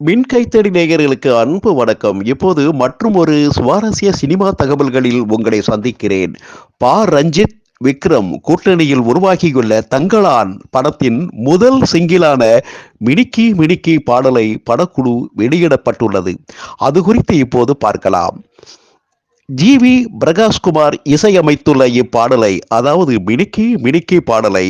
மின் கைத்தடி நேயர்களுக்கு அன்பு வணக்கம். இப்போது மற்றும் ஒரு சுவாரஸ்ய சினிமா தகவல்களில் உங்களை சந்திக்கிறேன். பா. ரஞ்சித் விக்ரம் கூட்டணியில் உருவாகியுள்ள தங்களான் படத்தின் முதல் சிங்கிளான மினிக்கி மினிக்கி பாடலை படக்குழு வெளியிடப்பட்டுள்ளது. அது குறித்து இப்போது பார்க்கலாம். ஜி. வி. பிரகாஷ்குமார் இசையமைத்துள்ள இப்பாடலை அதாவது மினிக்கி மினிக்கி பாடலை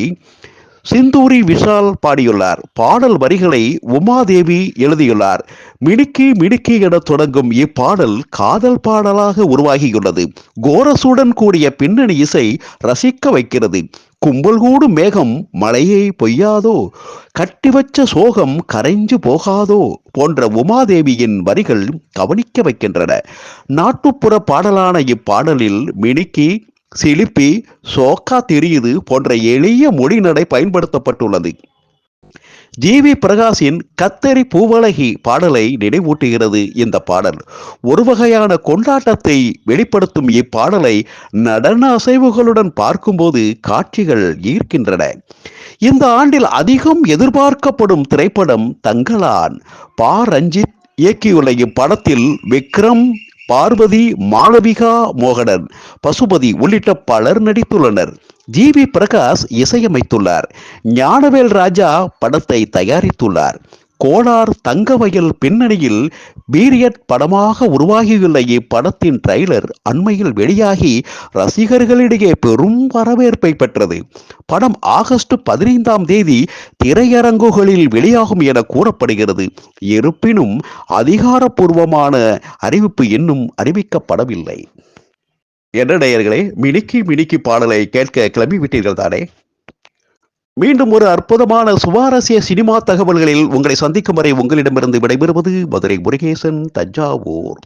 சிந்தூரி விஷால் பாடியுள்ளார். பாடல் வரிகளை உமாதேவி எழுதியுள்ளார். மினுக்கி மினுக்கி என தொடங்கும் இப்பாடல் காதல் பாடலாக உருவாகியுள்ளது. கோரசுடன் கூடிய பின்னணி இசை ரசிக்க வைக்கிறது. கும்பல் கூடும் மேகம் மழையை பொய்யாதோ? கட்டி வச்ச சோகம் கரைஞ்சு போகாதோ? போன்ற உமாதேவியின் வரிகள் கவனிக்க வைக்கின்றன. நாட்டுப்புற பாடலான இப்பாடலில் மினுக்கி சிலிப்பி சோக்கா தெரியுது போன்ற எளிய மொழிநடை பயன்படுத்தப்பட்டுள்ளது. ஜி. வி. பிரகாஷின் கத்தரி பூவழகி பாடலை நினைவூட்டுகிறது இந்த பாடல். ஒரு வகையான கொண்டாட்டத்தை வெளிப்படுத்தும் இப்பாடலை நடன அசைவுகளுடன் பார்க்கும்போது காட்சிகள் ஈர்க்கின்றன. இந்த ஆண்டில் அதிகம் எதிர்பார்க்கப்படும் திரைப்படம் தங்களான். பா. ரஞ்சித் இயக்கியுள்ள இப்படத்தில் விக்ரம் பார்வதி மாளவிகா மோகனன் பசுபதி உள்ளிட்ட பலர் நடித்துள்ளனர். ஜி. வி. பிரகாஷ் இசையமைத்துள்ளார். ஞானவேல் ராஜா படத்தை தயாரித்துள்ளார். கோலார் தங்கவயல் பின்னணியில் பீரியட் படமாக உருவாகியுள்ள இப்படத்தின் ட்ரைலர் அண்மையில் வெளியாகி ரசிகர்களிடையே பெரும் வரவேற்பை பெற்றது. படம் ஆகஸ்ட் பதினைந்தாம் தேதி திரையரங்குகளில் வெளியாகும் என கூறப்படுகிறது. இருப்பினும் அதிகாரப்பூர்வமான அறிவிப்பு இன்னும் அறிவிக்கப்படவில்லை. என்ன நேயர்களே மினுக்கி மினுக்கி பாடலை கேட்க கிளம்பி விட்டீர்கள் தானே மீண்டும் ஒரு அற்புதமான சுவாரஸ்ய சினிமா தகவல்களில் உங்களை சந்திக்கும் வரை உங்களிடமிருந்து விடைபெறுவது மதுரை முருகேசன் தஞ்சாவூர்.